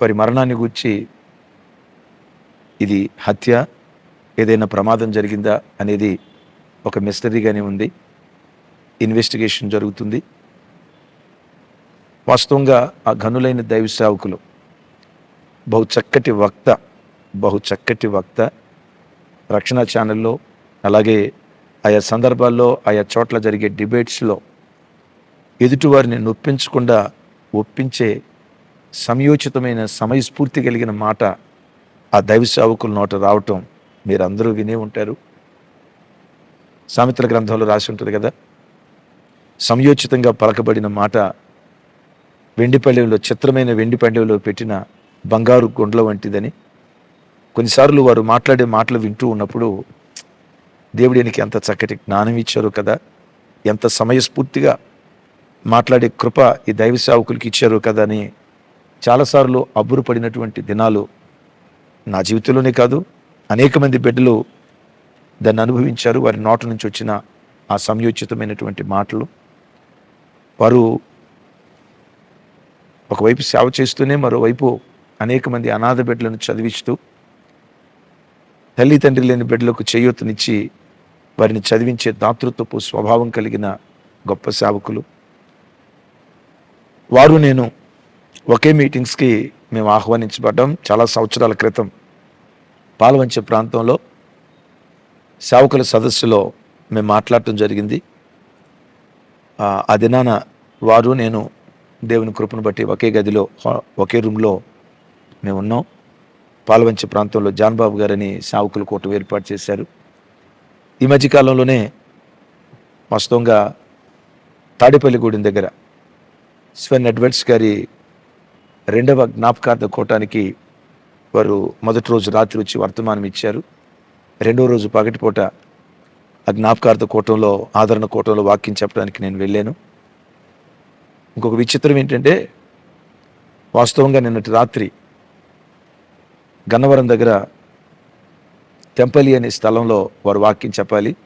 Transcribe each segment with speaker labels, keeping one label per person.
Speaker 1: వారి మరణాన్ని గురించి ఇది హత్య ఏదైనా ప్రమాదం జరిగిందా అనేది ఒక మిస్టరీగానే ఉంది. ఇన్వెస్టిగేషన్ జరుగుతుంది. వాస్తవంగా ఆ ఘనులైన దైవ సేవకులు బహు చక్కటి వక్త బహు చక్కటి వక్త రక్షణ ఛానల్లో అలాగే ఆయా సందర్భాల్లో ఆయా చోట్ల జరిగే డిబేట్స్లో ఎదుటివారిని నొప్పించకుండా ఒప్పించే సమయోచితమైన సమయస్ఫూర్తి కలిగిన మాట ఆ దైవ సేవకుల నోట రావటం మీరందరూ వినే ఉంటారు. సామెతల గ్రంథంలో రాసి ఉంటుంది కదా? సమయోచితంగా పలకబడిన మాట వెండి పళ్ళెంలో చిత్రమైన వెండి పళ్ళెంలో పెట్టిన బంగారు గుండ్ల వంటిదని. కొన్నిసార్లు వారు మాట్లాడే మాటలు వింటూ ఉన్నప్పుడు దేవుడు ఈయనకి ఎంత చక్కటి జ్ఞానం ఇచ్చారు కదా? ఎంత సమయస్ఫూర్తిగా మాట్లాడే కృప ఈ దైవ సేవకులకి ఇచ్చారు కదా అని చాలాసార్లు అబ్బురపడినటువంటి దినాలు నా జీవితంలోనే కాదు. అనేక మంది బిడ్డలు దాన్ని అనుభవించారు. వారి నోట నుంచి వచ్చిన ఆ సంయోచితమైనటువంటి మాటలు. వారు ఒకవైపు సేవ చేస్తూనే మరోవైపు అనేక మంది అనాథ బిడ్డలను చదివిస్తూ తల్లి తండ్రి లేని బిడ్డలకు చేయూతనిచ్చి వారిని చదివించే దాతృత్వపు స్వభావం కలిగిన గొప్ప సేవకులు. వారు నేను ఒకే మీటింగ్స్కి మేము ఆహ్వానించబడ్డాం చాలా సంవత్సరాల క్రితం. పాలవంచ ప్రాంతంలో సేవకుల సదస్సులో మేము మాట్లాడటం జరిగింది. ఆ, దినాన వారు నేను దేవుని కృపను బట్టి ఒకే గదిలో ఒకే రూమ్లో మేము ఉన్నాం. పాలవంచ ప్రాంతంలో జాన్బాబు గారని సావుకుల కూటమి ఏర్పాటు చేశారు. ఈ మధ్యకాలంలోనే వాస్తవంగా తాడేపల్లిగూడెం దగ్గర స్వెన్ ఎడ్వర్డ్స్ గారి రెండవ జ్ఞాపకార్థ కూటానికి వారు మొదటి రోజు రాత్రి వచ్చి వర్తమానం ఇచ్చారు. రెండో రోజు పగటిపూట ఆ జ్ఞాపకార్థ కూటంలో ఆదరణ కూటంలో వాక్యం చెప్పడానికి నేను వెళ్ళాను. ఇంకొక విచిత్రం ఏంటంటే వాస్తవంగా నిన్నటి రాత్రి గన్నవరం దగ్గర టెంపలి అనే స్థలంలో వారు వాక్యం చెప్పాలి.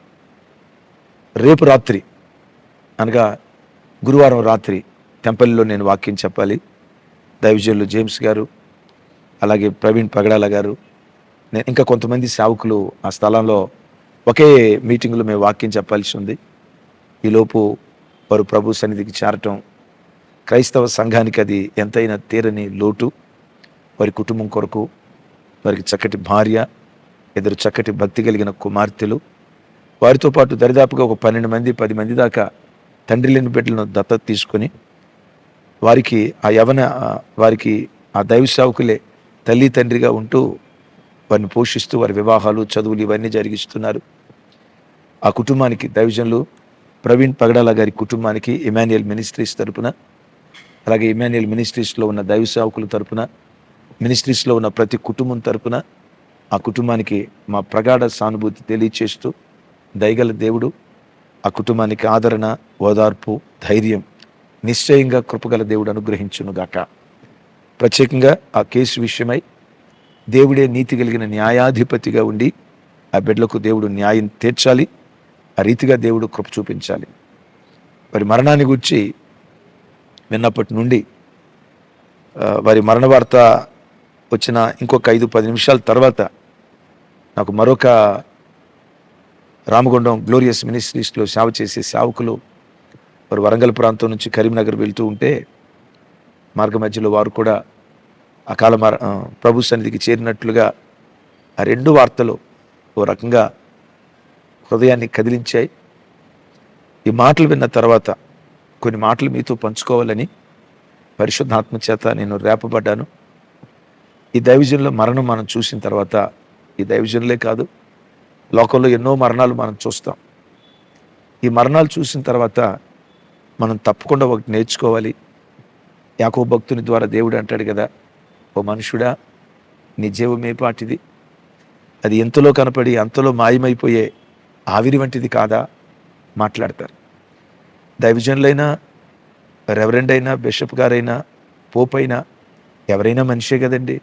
Speaker 1: రేపు రాత్రి అనగా గురువారం రాత్రి టెంపల్లో నేను వాక్యం చెప్పాలి. దైవజనులు జేమ్స్ గారు అలాగే ప్రవీణ్ పగడాల గారు నేను ఇంకా కొంతమంది సేవకులు ఆ స్థలంలో ఒకే మీటింగ్లో మేము వాక్యం చెప్పాల్సి ఉంది. ఈలోపు వారు ప్రభు సన్నిధికి చేరటం క్రైస్తవ సంఘానికి అది ఎంతైనా తీరని లోటు. వారి కుటుంబం కొరకు వారికి చక్కటి భార్య ఇద్దరు చక్కటి భక్తి కలిగిన కుమార్తెలు. వారితో పాటు దరిదాపుగా ఒక పన్నెండు మంది పది మంది దాకా తండ్రి లేని బిడ్డలను దత్తత తీసుకొని వారికి ఆ యవన వారికి ఆ దైవ సేవకులే తల్లి తండ్రిగా ఉంటూ వారిని పోషిస్తూ వారి వివాహాలు చదువులు ఇవన్నీ జరిగిస్తున్నారు. ఆ కుటుంబానికి దైవజనులు ప్రవీణ్ పగడాల గారి కుటుంబానికి ఇమాన్యుయల్ మినిస్ట్రీస్ తరపున అలాగే ఇమాన్యుయల్ మినిస్ట్రీస్లో ఉన్న దైవ సేవకుల తరపున మినిస్ట్రీస్లో ఉన్న ప్రతి కుటుంబం తరపున ఆ కుటుంబానికి మా ప్రగాఢ సానుభూతి తెలియచేస్తూ దయగల దేవుడు ఆ కుటుంబానికి ఆదరణ ఓదార్పు ధైర్యం నిశ్చయంగా కృపగల దేవుడు అనుగ్రహించునుగాక. ప్రత్యేకంగా ఆ కేసు విషయమై దేవుడే నీతి కలిగిన న్యాయాధిపతిగా ఉండి ఆ బిడ్డలకు దేవుడు న్యాయం తీర్చాలి ఆ రీతిగా దేవుడు కృప చూపించాలి. వారి మరణాన్ని గురించి విన్నప్పటి నుండి వారి మరణ వార్త వచ్చిన ఇంకొక ఐదు పది నిమిషాల తర్వాత నాకు మరొక రామగుండం గ్లోరియస్ మినిస్ట్రీస్లో సేవ చేసే సేవకులు వారు వరంగల్ ప్రాంతం నుంచి కరీంనగర్ వెళ్తూ ఉంటే మార్గ మధ్యలో వారు కూడా అకాల మర ప్రభు సన్నిధికి చేరినట్లుగా ఆ రెండు వార్తలు ఓ రకంగా హృదయాన్ని కదిలించాయి. ఈ మాటలు విన్న తర్వాత కొన్ని మాటలు మీతో పంచుకోవాలని పరిశుద్ధాత్మ చేత నేను రేపబడ్డాను. ఈ దైవజన్లో మరణం మనం చూసిన తర్వాత ఈ దైవజన్లే కాదు లోకంలో ఎన్నో మరణాలు మనం చూస్తాం. ఈ మరణాలు చూసిన తర్వాత మనం తప్పకుండా ఒకటి నేర్చుకోవాలి. యాకో భక్తుని ద్వారా దేవుడు అంటాడు కదా ఓ మనుషుడా నీ జీవమే పాటిది? అది ఎంతలో కనపడి అంతలో మాయమైపోయే ఆవిరి వంటిది కాదా? మాట్లాడతారు. దైవజనులైనా రెవరెండ్ అయినా బిషప్ గారైనా పోప్ అయినా ఎవరైనా మనిషే కదండి.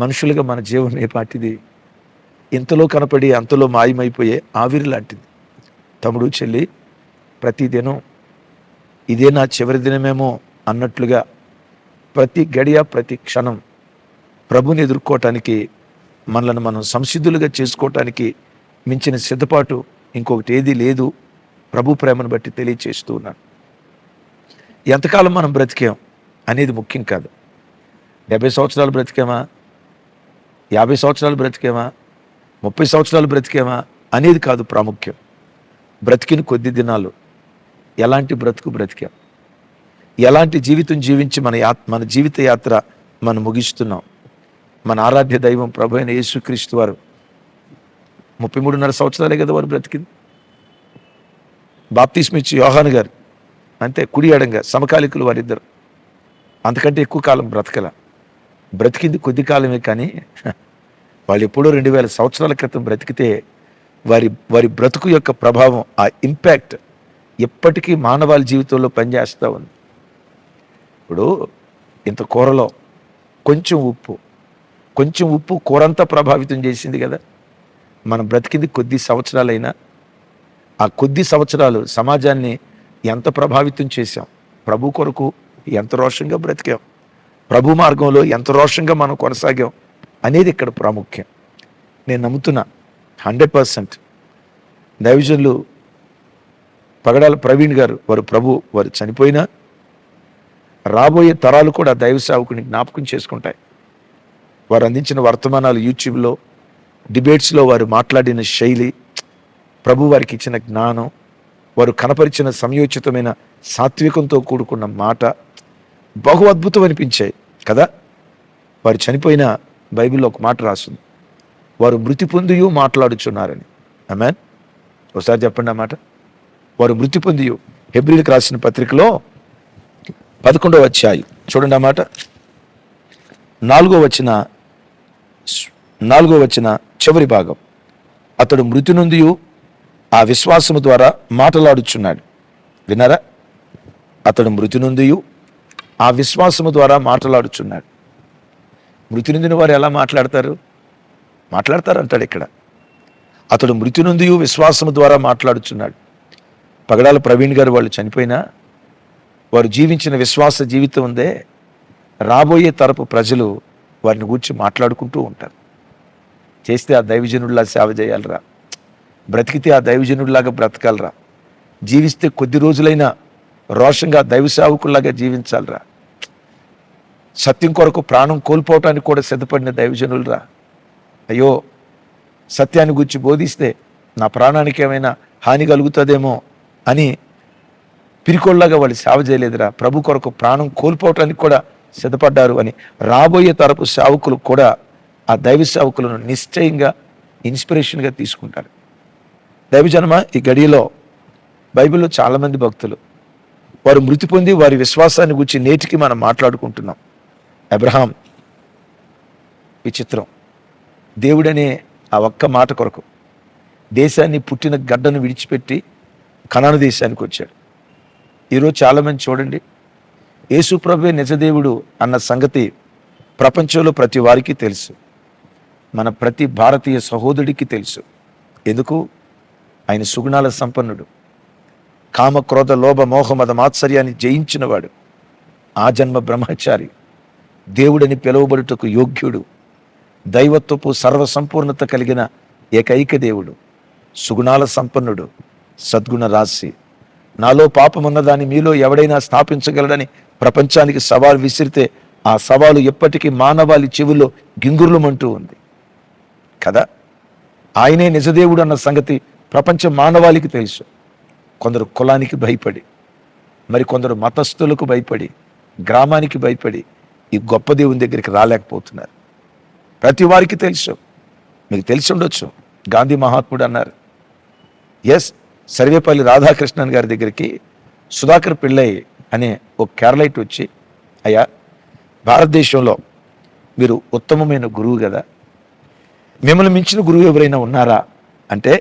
Speaker 1: మనుషులుగా మన జీవం ఏ పాటిది? ఇంతలో కనపడి అంతలో మాయమైపోయే ఆవిరి లాంటిది. తమ్ముడు చెల్లి ప్రతిదినం ఇదే నా చివరి దినమేమో అన్నట్లుగా ప్రతి గడియ ప్రతి క్షణం ప్రభుని ఎదుర్కోవటానికి మనల్ని మనం సంసిద్ధులుగా చేసుకోవటానికి మించిన సిద్ధపాటు ఇంకొకటి ఏది లేదు ప్రభు ప్రేమను బట్టి తెలియచేస్తూ ఉన్నాను. ఎంతకాలం మనం బ్రతికాం అనేది ముఖ్యం కాదు. డెబ్బై సంవత్సరాలు బ్రతికామా? యాభై సంవత్సరాలు బ్రతికామా? ముప్పై సంవత్సరాలు బ్రతికామా అనేది కాదు ప్రాముఖ్యం. బ్రతికిన కొద్ది దినాలు ఎలాంటి బ్రతుకు బ్రతికాం? ఎలాంటి జీవితం జీవించి మన యా మన జీవిత యాత్ర మనం ముగిస్తున్నాం? మన ఆరాధ్య దైవం ప్రభు అయిన యేసుక్రీస్తు వారు ముప్పై మూడున్నర సంవత్సరాలే కదా వారు బ్రతికింది. బాప్తిస్మిచ్చి యోహాన్ గారు అంతే కుడి సమకాలికులు వారిద్దరు. అంతకంటే ఎక్కువ కాలం బ్రతకల. బ్రతికింది కొద్ది కాలమే కానీ వాళ్ళు ఎప్పుడో రెండు వేల సంవత్సరాల క్రితం బ్రతికితే వారి వారి బ్రతుకు యొక్క ప్రభావం ఆ ఇంపాక్ట్ ఎప్పటికీ మానవాళి జీవితంలో పనిచేస్తూ ఉంది. ఇప్పుడు ఇంత కూరలో కొంచెం ఉప్పు కొంచెం ఉప్పు కూరంతా ప్రభావితం చేసింది కదా. మనం బ్రతికింది కొద్ది సంవత్సరాలైనా ఆ కొద్ది సంవత్సరాలు సమాజాన్ని ఎంత ప్రభావితం చేశాం ప్రభు కొరకు ఎంత రోషంగా బ్రతికాం ప్రభు మార్గంలో ఎంత రోషంగా మనం కొనసాగాం అనేది ఇక్కడ ప్రాముఖ్యం. నేను నమ్ముతున్నా హండ్రెడ్ పర్సెంట్. దైవజనులు పగడాల ప్రవీణ్ గారు వారు ప్రభు వారు చనిపోయినా రాబోయే తరాలు కూడా దైవ సేవకుని జ్ఞాపకం చేసుకుంటాయి. వారు అందించిన వర్తమానాలు యూట్యూబ్లో డిబేట్స్లో వారు మాట్లాడిన శైలి ప్రభు వారికి ఇచ్చిన జ్ఞానం వారు కనపరిచిన సంయోచితమైన సాత్వికంతో కూడుకున్న మాట బహు అద్భుతం అనిపించాయి కదా? వారు చనిపోయిన బైబిల్లో ఒక మాట రాస్తుంది వారు మృతి పొందియూ మాట్లాడుచున్నారని. అమెన్ ఒకసారి చెప్పండి ఆ మాట. వారు మృతి పొంది హెబ్రిల్కి రాసిన పత్రికలో పదకొండవ అధ్యాయం. చూడండి అన్నమాట నాలుగో వచ్చిన నాలుగో వచ్చిన చివరి భాగం. అతడు మృతి నుండి ఆ విశ్వాసము ద్వారా మాటలాడుచున్నాడు. విన్నారా? అతడు మృతి నుండి ఆ విశ్వాసము ద్వారా మాటలాడుచున్నాడు. మృతి నుండిన వారు ఎలా మాట్లాడతారు? మాట్లాడతారు అంటాడు ఇక్కడ. అతడు మృతి నుండి విశ్వాసము ద్వారా మాట్లాడుచున్నాడు. పగడాల ప్రవీణ్ గారు వాళ్ళు చనిపోయినా వారు జీవించిన విశ్వాస జీవితం ఉందే రాబోయే తరపు ప్రజలు వారిని గురించి మాట్లాడుకుంటూ ఉంటారు. చేస్తే ఆ దైవజనుడిలా సేవ చేయాలరా. బ్రతికితే ఆ దైవజనుడిలాగా బ్రతకాలరా. జీవిస్తే కొద్ది రోజులైనా రోషంగా దైవ సేవకుల్లాగా జీవించాలరా. సత్యం కొరకు ప్రాణం కోల్పోవటానికి కూడా సిద్ధపడిన దైవజనులరా. అయ్యో సత్యాన్ని గురించి బోధిస్తే నా ప్రాణానికి ఏమైనా హాని కలుగుతుందేమో అని పిరికోళ్ళగా వాళ్ళు సేవ చేయలేదురా. ప్రభు కొరకు ప్రాణం కోల్పోవటానికి కూడా సిద్ధపడ్డారు అని రాబోయే తరపు సేవకులు కూడా ఆ దైవ సేవకులను నిశ్చయంగా ఇన్స్పిరేషన్గా తీసుకుంటారు. దైవజనమ ఈ గడియలో బైబిల్లో చాలామంది భక్తులు వారు మృతి పొంది వారి విశ్వాసాన్ని గురించి నేటికి మనం మాట్లాడుకుంటున్నాం. అబ్రహాం విచిత్రం. దేవుడనే ఆ ఒక్క మాట కొరకు దేశాన్ని పుట్టిన గడ్డను విడిచిపెట్టి కనాను దేశానికి వచ్చాడు. ఈరోజు చాలామంది చూడండి యేసుప్రభే నిజదేవుడు అన్న సంగతి ప్రపంచంలో ప్రతి వారికి తెలుసు. మన ప్రతి భారతీయ సహోదరుడికి తెలుసు. ఎందుకు? ఆయన సుగుణాల సంపన్నుడు. కామ క్రోధ లోభ మోహ మద మాత్సర్యాన్ని జయించినవాడు. ఆ జన్మ బ్రహ్మచారి. దేవుడని పిలువబడుటకు యోగ్యుడు. దైవత్వపు సర్వసంపూర్ణత కలిగిన ఏకైక దేవుడు. సుగుణాల సంపన్నుడు. సద్గుణ రాశి. నాలో పాపం ఉన్నదాన్ని మీలో ఎవడైనా స్థాపించగలడని ప్రపంచానికి సవాల్ విసిరితే ఆ సవాలు ఎప్పటికీ మానవాళి చెవిలో గింగుర్లమంటూ ఉంది. కదా? ఆయనే నిజదేవుడు అన్న సంగతి ప్రపంచ మానవాళికి తెలుసు. కొందరు కులానికి భయపడి మరి కొందరు మతస్థులకు భయపడి గ్రామానికి భయపడి ఈ గొప్ప దేవుని దగ్గరికి రాలేకపోతున్నారు. ప్రతి వారికి తెలుసు. మీకు తెలిసి ఉండొచ్చు గాంధీ మహాత్ముడు అన్నారు. ఎస్ సర్వేపల్లి రాధాకృష్ణన్ గారి దగ్గరికి సుధాకర్ పిళ్ళై అనే ఒక కేరళైట్ వచ్చి అయ్యా భారతదేశంలో మీరు ఉత్తమమైన గురువు కదా మిమ్మల్ని మించిన గురువు ఎవరైనా ఉన్నారా? అంటే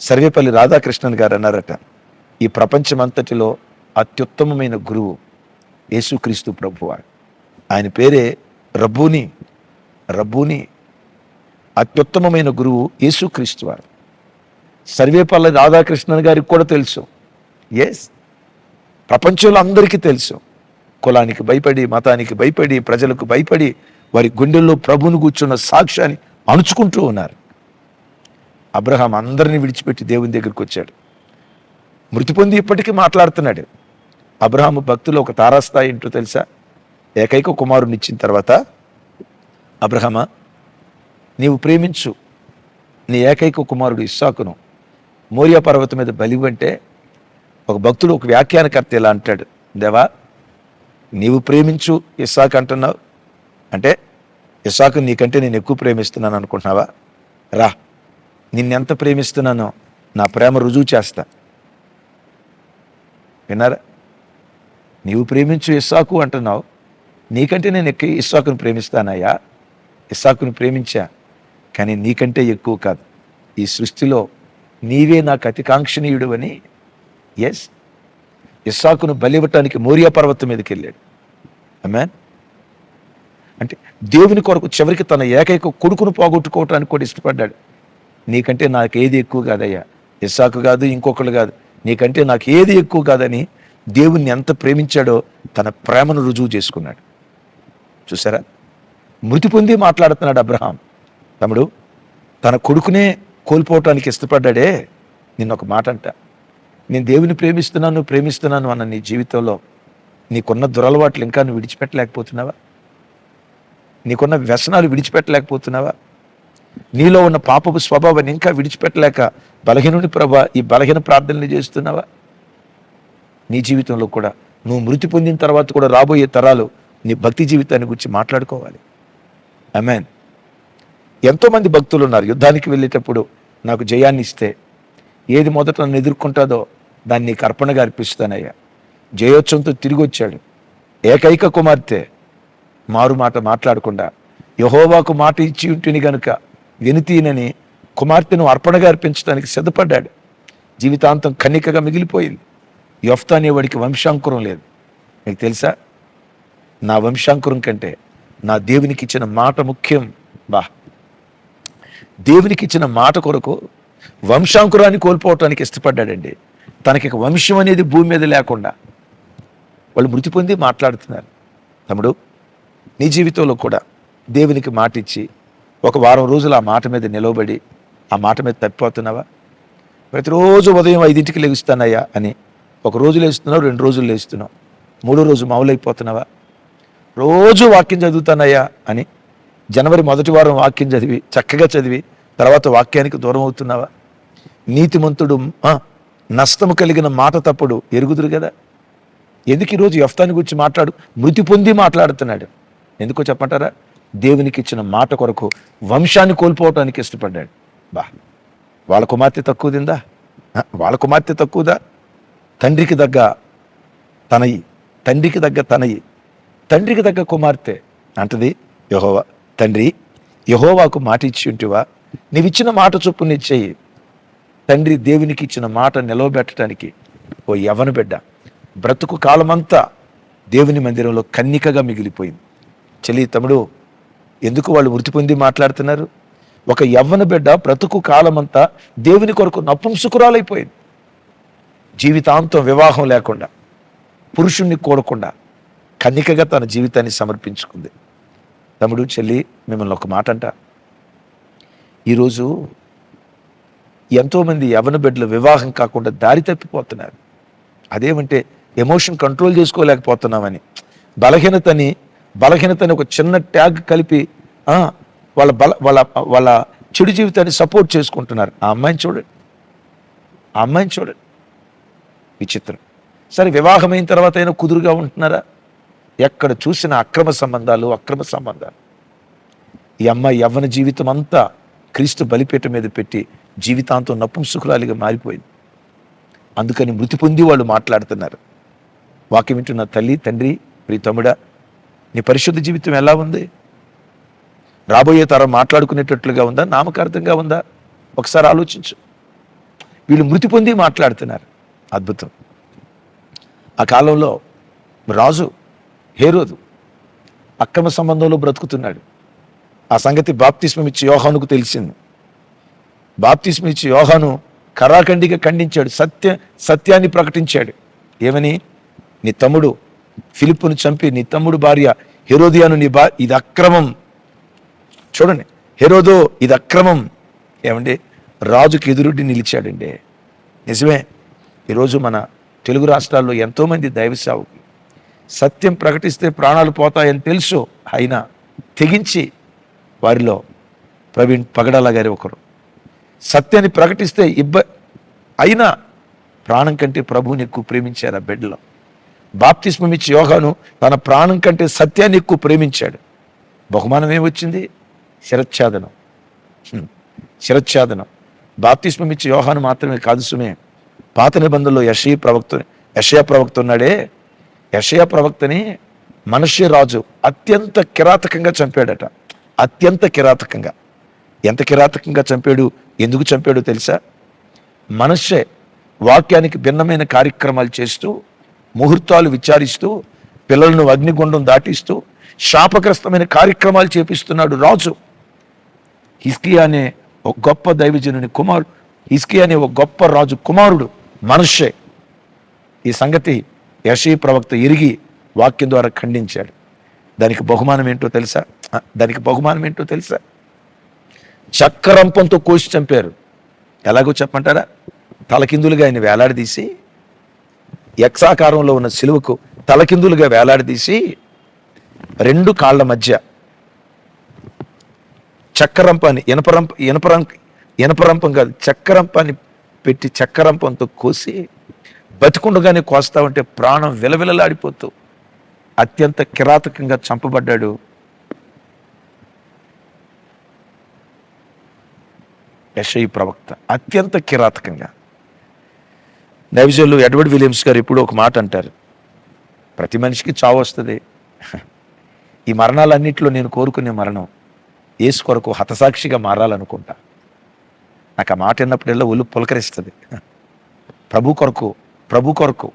Speaker 1: సర్వేపల్లి రాధాకృష్ణన్ గారు అన్నారట ఈ ప్రపంచమంతటిలో అత్యుత్తమమైన గురువు యేసుక్రీస్తు ప్రభువారు ఆయన పేరే రబ్బూని రబ్బూని అత్యుత్తమమైన గురువు యేసుక్రీస్తు వారు సర్వేపల్లి రాధాకృష్ణన్ గారికి కూడా తెలుసు. ఎస్ ప్రపంచంలో అందరికీ తెలుసు. కులానికి భయపడి మతానికి భయపడి ప్రజలకు భయపడి వారి గుండెల్లో ప్రభువును కూర్చున్న సాక్ష్యాన్ని అణుచుకుంటూ ఉన్నారు. అబ్రహాం అందరిని విడిచిపెట్టి దేవుని దగ్గరికి వచ్చాడు. మృతి పొంది ఇప్పటికీ మాట్లాడుతున్నాడు. అబ్రహాం భక్తులు ఒక తారాస్థాయి ఏంటో తెలుసా? ఏకైక కుమారుని ఇచ్చిన తర్వాత అబ్రహమా నీవు ప్రేమించు. నీ ఏకైక కుమారుడు ఇస్సాకును. మోరియా పర్వతం మీద బలివంటే ఒక భక్తుడు ఒక వ్యాఖ్యానకర్త ఇలా అంటాడు దేవా నీవు ప్రేమించు ఇస్సాక్ అంటున్నావు. అంటే ఇస్సాకు నీకంటే నేను ఎక్కువ ప్రేమిస్తున్నాను అనుకుంటున్నావా? రా నిన్నెంత ప్రేమిస్తున్నానో నా ప్రేమ రుజువు చేస్తా. విన్నారా? నీవు ప్రేమించు ఇస్సాకు అంటున్నావు. నీకంటే నేను ఎక్కువ ఇస్సాకును ప్రేమిస్తానయ్యా. ఇస్సాకును ప్రేమించా కానీ నీకంటే ఎక్కువ కాదు. ఈ సృష్టిలో నీవే నాకు అతికాంక్షణీయుడు అని ఎస్ ఇస్సాకును బలివ్వటానికి మోరియా పర్వతం మీదకి వెళ్ళాడు. అమ్మాన్ అంటే దేవుని కొరకు చివరికి తన ఏకైక కొడుకును పోగొట్టుకోవటానికి కూడా ఇష్టపడ్డాడు. నీకంటే నాకు ఏది ఎక్కువ కాదయ్యా? ఇస్సాకు కాదు ఇంకొకళ్ళు కాదు. నీకంటే నాకు ఏది ఎక్కువ కాదని దేవుణ్ణి ఎంత ప్రేమించాడో తన ప్రేమను రుజువు చేసుకున్నాడు. చూసారా? మృతి పొంది మాట్లాడుతున్నాడు అబ్రహాం. తమ్ముడు తన కొడుకునే కోల్పోవటానికి ఇష్టపడ్డాడే? నిన్న ఒక మాట అంట. నేను దేవుని ప్రేమిస్తున్నాను ప్రేమిస్తున్నాను అన్న నీ జీవితంలో నీకున్న దురలవాట్లు ఇంకా నువ్వు విడిచిపెట్టలేకపోతున్నావా? నీకున్న వ్యసనాలు విడిచిపెట్టలేకపోతున్నావా? నీలో ఉన్న పాపపు స్వభావాన్ని ఇంకా విడిచిపెట్టలేక బలహీనుని ప్రభా ఈ బలహీన ప్రార్థనలు చేస్తున్నావా? నీ జీవితంలో కూడా నువ్వు మృతి పొందిన తర్వాత కూడా రాబోయే తరాలు నీ భక్తి జీవితాన్ని గురించి మాట్లాడుకోవాలి. ఐ మీన్ ఎంతోమంది భక్తులు ఉన్నారు యుద్ధానికి వెళ్ళేటప్పుడు నాకు జయాన్ని ఇస్తే ఏది మొదట నన్ను ఎదుర్కొంటుందో దాన్ని నీకు అర్పణగా అర్పిస్తానయ్యా. జయోత్సవంతో తిరిగి వచ్చాడు ఏకైక కుమార్తె మారు మాట మాట్లాడకుండా యహోవాకు మాట ఇచ్చి ఉంటుని గనుక వినితీనని కుమార్తెను అర్పణగా అర్పించడానికి సిద్ధపడ్డాడు. జీవితాంతం కన్నికగా మిగిలిపోయింది. యొఫ్తా అనేవాడికి వంశాంకురం లేదు. మీకు తెలుసా? నా వంశాంకురం కంటే నా దేవునికి ఇచ్చిన మాట ముఖ్యం. బా. దేవునికి ఇచ్చిన మాట కొరకు వంశాంకురాన్ని కోల్పోవటానికి ఇష్టపడ్డాడండి. తనకి వంశం అనేది భూమి మీద లేకుండా వాళ్ళు మృతి పొంది మాట్లాడుతున్నారు. తమ్ముడు నీ జీవితంలో కూడా దేవునికి మాట ఇచ్చి ఒక వారం రోజులు ఆ మాట మీద నిలవబడి ఆ మాట మీద తప్పిపోతున్నావా? ప్రతిరోజు ఉదయం ఐదింటికి లేగుస్తానయ్యా అని ఒక రోజు లేస్తున్నావు రెండు రోజులు లేస్తున్నావు. మూడో రోజు మామూలైపోతున్నావా రోజు వాక్యం చదువుతానయ్యా అని జనవరి మొదటి వారం వాక్యం చదివి చక్కగా చదివి తర్వాత వాక్యానికి దూరం అవుతున్నావా? నీతిమంతుడు నష్టము కలిగిన మాట తప్పుడు ఎరుగుదురు కదా? ఎందుకు ఈరోజు యఫ్తాని గురించి మాట్లాడు? మృతి పొంది మాట్లాడుతున్నాడు. ఎందుకో చెప్పంటారా దేవునికి ఇచ్చిన మాట కొరకు వంశాన్ని కోల్పోవటానికి ఇష్టపడ్డాడు. బా వాళ్ళ కుమార్తె తక్కువదిందా? వాళ్ళ కుమార్తె తక్కువదా? తండ్రికి దగ్గ తనయి తండ్రికి దగ్గ తనయి తండ్రికి దగ్గ కుమార్తె అంటది యహోవా. తండ్రి యహోవాకు మాట ఇచ్చి ఉంటివా నీవిచ్చిన మాట చొప్పున ఇచ్చేయి తండ్రి దేవునికి ఇచ్చిన మాట నిలవబెట్టడానికి ఓ యవన బిడ్డ. బ్రతుకు కాలమంతా దేవుని మందిరంలో కన్నికగా మిగిలిపోయింది. చెల్లి తమ్ముడు ఎందుకు వాళ్ళు మృతి పొంది మాట్లాడుతున్నారు? ఒక యవ్వన బిడ్డ బ్రతుకు కాలమంతా దేవుని కొరకు నపుంసుకురాలైపోయింది. జీవితాంతం వివాహం లేకుండా పురుషుణ్ణి కోరకుండా కన్నికగా తన జీవితాన్ని సమర్పించుకుంది. తమ్ముడు చెల్లి మిమ్మల్ని ఒక మాట అంట. ఈరోజు ఎంతోమంది యవన బిడ్డలు వివాహం కాకుండా దారి తప్పిపోతున్నారు. అదేమంటే ఎమోషన్ కంట్రోల్ చేసుకోలేకపోతున్నామని. బలహీనతని బలహీనతని ఒక చిన్న ట్యాగ్ కలిపి వాళ్ళ బల వాళ్ళ వాళ్ళ చెడు జీవితాన్ని సపోర్ట్ చేసుకుంటున్నారు. ఆ అమ్మాయిని చూడండి. ఆ అమ్మాయిని చూడండి. విచిత్రం. సరే వివాహమైన తర్వాత అయినా కుదురుగా ఉంటున్నారా? ఎక్కడ చూసిన అక్రమ సంబంధాలు అక్రమ సంబంధాలు. ఈ అమ్మాయి యవ్వన జీవితం అంతా క్రీస్తు బలిపేట మీద పెట్టి జీవితాంతం నపుంసుకురాలిగా మారిపోయింది. అందుకని మృతి పొంది వాళ్ళు మాట్లాడుతున్నారు. వాక్యం వింటున్న తల్లి తండ్రి ప్రీ తమ్ముడా నీ పరిశుద్ధ జీవితం ఎలా ఉంది? రాబోయే తరం మాట్లాడుకునేటట్లుగా ఉందా? నామకార్థంగా ఉందా? ఒకసారి ఆలోచించు. వీళ్ళు మృతి పొంది మాట్లాడుతున్నారు. అద్భుతం. ఆ కాలంలో రాజు హేరోదు అక్రమ సంబంధంలో బ్రతుకుతున్నాడు. ఆ సంగతి బాప్తిస్మం ఇచ్చి యోహానుకు తెలిసింది. బాప్తిస్మం ఇచ్చి యోహాను కరాఖండిగా ఖండించాడు. సత్య సత్యాన్ని ప్రకటించాడు. ఏమని? నీ తమ్ముడు ఫిలిప్పును చంపి నీ తమ్ముడు భార్య హెరోదియాను నీ బా ఇది అక్రమం. చూడండి హెరోదో ఇది అక్రమం. ఏమండి? రాజుకి ఎదురుడ్డి నిలిచాడండి. నిజమే ఈరోజు మన తెలుగు రాష్ట్రాల్లో ఎంతోమంది దైవ సేవకులు సత్యం ప్రకటిస్తే ప్రాణాలు పోతాయని తెలుసు. అయినా తెగించి వారిలో ప్రవీణ్ పగడాల గారి ఒకరు. సత్యాన్ని ప్రకటిస్తే ఇబ్బ అయినా ప్రాణం కంటే ప్రభువుని ఎక్కువ ప్రేమించారు ఆ బిడ్డలో. బాప్తిస్మం ఇచ్చి యోగాను తన ప్రాణం కంటే సత్యాన్ని ఎక్కువ ప్రేమించాడు. బహుమానం ఏమొచ్చింది శిరచ్ఛాదనం. హ్మ్. శిరచ్ఛాదనం. బాప్తిస్మం ఇచ్చి యోహాను మాత్రమే కాదు సుమే పాత నిబంధనలో యషీ ప్రవక్త యషయా ప్రవక్త ఉన్నాడే. యషయా ప్రవక్తని మనుష్య రాజు అత్యంత కిరాతకంగా చంపాడట. అత్యంత కిరాతకంగా. ఎంత కిరాతకంగా చంపాడు? ఎందుకు చంపాడో తెలుసా? మనుష్యే వాక్యానికి భిన్నమైన కార్యక్రమాలు చేస్తూ ముహూర్తాలు విచారిస్తూ పిల్లలను అగ్నిగుండం దాటిస్తూ శాపగ్రస్తమైన కార్యక్రమాలు చేపిస్తున్నాడు రాజు. హిస్కియా అనే ఒక గొప్ప దైవజనుని కుమారుడు. హిస్కియా అనే ఒక గొప్ప రాజు కుమారుడు మనుష్యే ఈ సంగతి యశీ ప్రవక్త ఇరిగి వాక్యం ద్వారా ఖండించాడు. దానికి బహుమానం ఏంటో తెలుసా? దానికి బహుమానం ఏంటో తెలుసా? చక్కరంపంతో కోసి చంపారు. ఎలాగో చెప్పంటారా తలకిందులుగా ఆయన వేలాడదీసి యక్షాకారంలో ఉన్న సిలువకు తలకిందులుగా వేలాడదీసి రెండు కాళ్ళ మధ్య చక్కరంపాన్ని ఇనపరంప ఇనపరం ఇనపరంపం కాదు చక్కరంపాన్ని పెట్టి చక్కరంపంతో కోసి బతికుండగానే కోస్తా ఉంటే ప్రాణం విలవిలలాడిపోతూ అత్యంత కిరాతకంగా చంపబడ్డాడు. యషయి ప్రవక్త అత్యంత కిరాతకంగా. నైవిజన్లో ఎడ్వర్డ్ విలియమ్స్ గారు ఇప్పుడు ఒక మాట అంటారు. ప్రతి మనిషికి చావు వస్తుంది. ఈ మరణాలన్నింటిలో నేను కోరుకునే మరణం ఏసు కొరకు హతసాక్షిగా మారాలనుకుంటా. నాకు ఆ మాట విన్నప్పుడల్లా ఒళ్ళు పులకరిస్తుంది. ప్రభు కొరకు ప్రభు కొరకు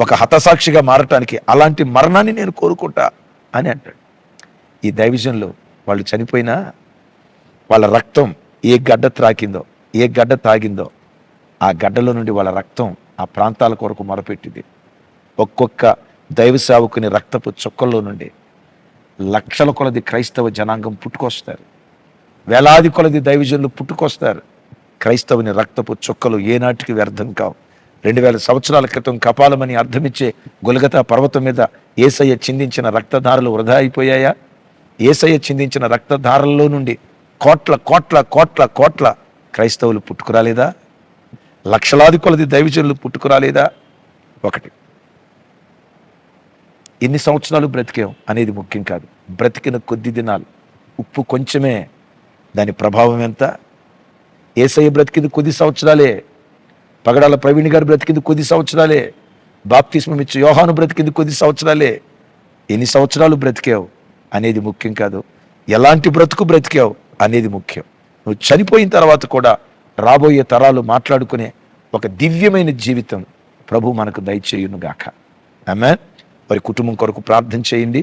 Speaker 1: ఒక హతసాక్షిగా మారటానికి అలాంటి మరణాన్ని నేను కోరుకుంటా అని అంటాడు. ఈ దైవిజన్లో వాళ్ళు చనిపోయినా వాళ్ళ రక్తం ఏ గడ్డ త్రాకిందో ఏ గడ్డ తాగిందో ఆ గడ్డలో నుండి వాళ్ళ రక్తం ఆ ప్రాంతాల కొరకు మొరపెట్టింది. ఒక్కొక్క దైవ సేవకుని రక్తపు చుక్కల్లో నుండి లక్షల కొలది క్రైస్తవ జనాంగం పుట్టుకొస్తారు. వేలాది కొలది దైవజనులు పుట్టుకొస్తారు. క్రైస్తవుని రక్తపు చుక్కలు ఏనాటికి వ్యర్థం కావు. రెండు వేల సంవత్సరాల క్రితం కపాలమని అర్థమిచ్చే గొలగతా పర్వతం మీద ఏసయ్య చిందించిన రక్తధారలు వృధా అయిపోయాయా? ఏసయ్య చిందించిన రక్తధారల్లో నుండి కోట్ల కోట్ల కోట్ల కోట్ల క్రైస్తవులు పుట్టుకురాలేదా? లక్షలాది కొలది దైవజనులు పుట్టుకురాలేదా? ఒకటి. ఎన్ని సంవత్సరాలు బ్రతికాం అనేది ముఖ్యం కాదు. బ్రతికిన కొద్ది దినాలు. ఉప్పు కొంచెమే. దాని ప్రభావం ఎంత? ఏసయ్య బ్రతికింది కొద్ది సంవత్సరాలే. పగడాల ప్రవీణ్ గారు బ్రతికింది కొద్ది సంవత్సరాలే. బాప్తిస్మం ఇచ్చి యోహాను బ్రతికింది కొద్ది సంవత్సరాలే. ఎన్ని సంవత్సరాలు బ్రతికావు? అనేది ముఖ్యం కాదు. ఎలాంటి బ్రతుకు బ్రతికావు? అనేది ముఖ్యం. నువ్వు చనిపోయిన తర్వాత కూడా రాబోయే తరాలు మాట్లాడుకునే ఒక దివ్యమైన జీవితం ప్రభు మనకు దయచేయునుగాక. ఆమె వారి కుటుంబం కొరకు ప్రార్థన చేయండి.